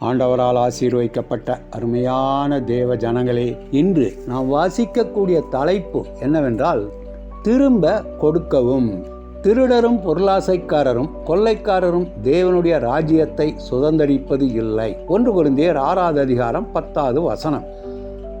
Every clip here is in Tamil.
ஆண்டவரால் ஆசீர்வதிக்கப்பட்ட அருமையான தேவ ஜனங்களே இன்று நாம் வாசிக்கக்கூடிய தலைப்பு என்னவென்றால் திரும்ப கொடுக்கவும். திருடரும் பொருளாசைக்காரரும் கொள்ளைக்காரரும் தேவனுடைய ராஜ்யத்தை சுதந்தரிப்பது இல்லை. ஒன்று குருந்தியர் ஆறாவது அதிகாரம் பத்தாவது வசனம்.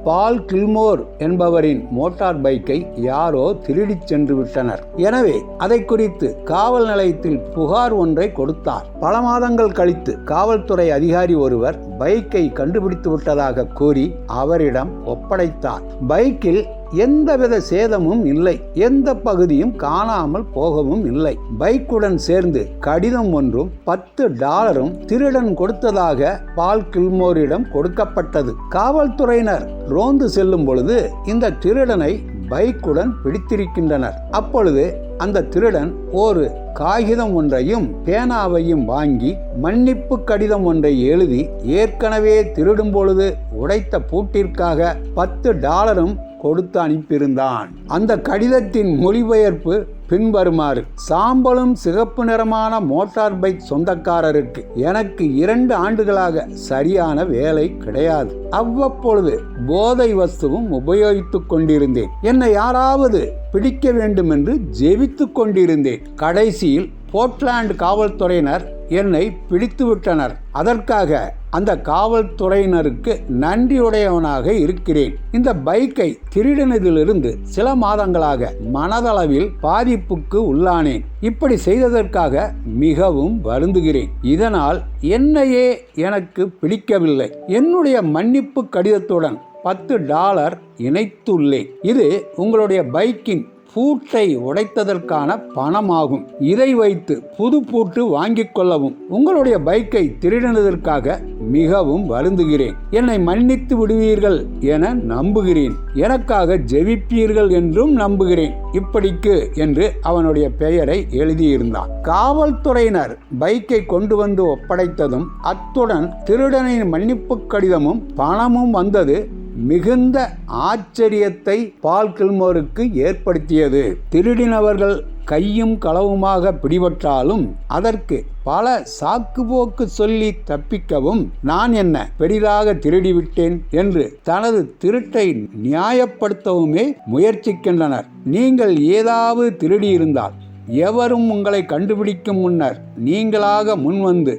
பால் கில்மோர் என்பவரின் மோட்டார் பைக்கை யாரோ திருடிச் சென்று விட்டனர். எனவே அதை குறித்து காவல் நிலையத்தில் புகார் ஒன்றை கொடுத்தார். பல மாதங்கள் கழித்து காவல்துறை அதிகாரி ஒருவர் பைக்கை கண்டுபிடித்து விட்டதாக கூறி அவரிடம் ஒப்படைத்தார். பைக்கில் எந்தவித சேதமும் இல்லை. எந்த பகுதியும் காணாமல் போகவும் இல்லை. பைக்குடன் சேர்ந்து கடிதம் ஒன்றும் பத்து டாலரும் திருடன் கொடுத்ததாக பால் கில்மோரிடம் கொடுக்கப்பட்டது. காவல்துறையினர் ரோந்து செல்லும் பொழுது இந்த திருடனை பைக்குடன் பிடித்திருக்கின்றனர். அப்பொழுது அந்த திருடன் ஒரு காகிதம் ஒன்றையும் பேனாவையும் வாங்கி மன்னிப்பு கடிதம் ஒன்றை எழுதி ஏற்கனவே திருடும் பொழுது உடைத்த பூட்டிற்காக பத்து டாலரும் கொடுத்து அனுப்பியிருந்தான். அந்த கடிதத்தின் மொழிபெயர்ப்பு பின்வருமாறு சாம்பலும் சிகப்பு நிறமான மோட்டார் பைக் சொந்தக்காரருக்கு எனக்கு இரண்டு ஆண்டுகளாக சரியான வேலை கிடையாது. அவ்வப்பொழுது போதை வஸ்துவும் உபயோகித்துக் கொண்டிருந்தேன். என்னை யாராவது பிடிக்க வேண்டும் என்று ஜெபித்துக் கொண்டிருந்தேன். கடைசியில் போர்ட்லாண்ட் காவல்துறையினர் என்னை பிடித்துவிட்டனர். அதற்காக அந்த காவல்துறையினருக்கு நன்றியுடையவனாக இருக்கிறேன். இந்த பைக்கை திருடினதிலிருந்து சில மாதங்களாக மனதளவில் பாதிப்புக்கு உள்ளானேன். இப்படி செய்ததற்காக மிகவும் வருந்துகிறேன். இதனால் என்னையே எனக்கு பிடிக்கவில்லை. என்னுடைய மன்னிப்பு கடிதத்துடன் பத்து டாலர் இணைத்துள்ளேன். இது உங்களுடைய பைக்கின் பூட்டை உடைத்ததற்கான பணமாகும். இதை வைத்து புது பூட்டு வாங்கிக் கொள்ளவும் உங்களுடைய பைக்கை திருடினதற்காக மிகவும் வருந்துகிறேன். என்னை மன்னித்து விடுவீர்கள் என நம்புகிறேன். எனக்காக ஜெபிப்பீர்கள் என்றும் நம்புகிறேன். இப்படிக்கு என்று அவனுடைய பெயரை எழுதியிருந்தான். காவல்துறையினர் பைக்கை கொண்டு வந்து ஒப்படைத்ததும் அத்துடன் திருடனின் மன்னிப்பு கடிதமும் பணமும் வந்தது மிகுந்த ஆச்சரியத்தை பால் கில்மோருக்கு ஏற்படுத்தியது. திருடினவர்கள் கையும் களவுமாக பிடிபட்டாலும் அதற்கு பல சாக்குபோக்கு சொல்லி தப்பிக்கவும் நான் என்ன பெரிதாக திருடிவிட்டேன் என்று தனது திருட்டை நியாயப்படுத்தவுமே முயற்சிக்கின்றனர். நீங்கள் ஏதாவது திருடியிருந்தால் எவரும் உங்களை கண்டுபிடிக்கும் முன்னர் நீங்களாக முன்வந்து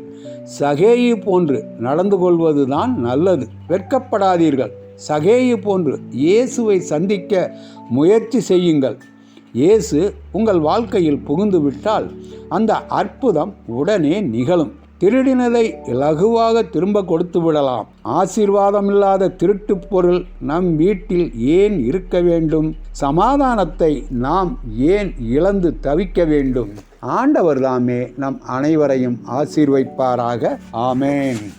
சகேயு போன்று நடந்து கொள்வதுதான் நல்லது. வெட்கப்படாதீர்கள். சகேயு போன்று இயேசுவை சந்திக்க முயற்சி செய்யுங்கள். இயேசு உங்கள் வாழ்க்கையில் புகுந்து விட்டால் அந்த அற்புதம் உடனே நிகழும். திருடினதை இலகுவாக திரும்ப கொடுத்து விடலாம். ஆசீர்வாதம் இல்லாத திருட்டு பொருள் நம் வீட்டில் ஏன் இருக்க வேண்டும்? சமாதானத்தை நாம் ஏன் இழந்து தவிக்க வேண்டும்? ஆண்டவர் தாமே நம் அனைவரையும் ஆசீர்வைப்பாராக. ஆமேன்.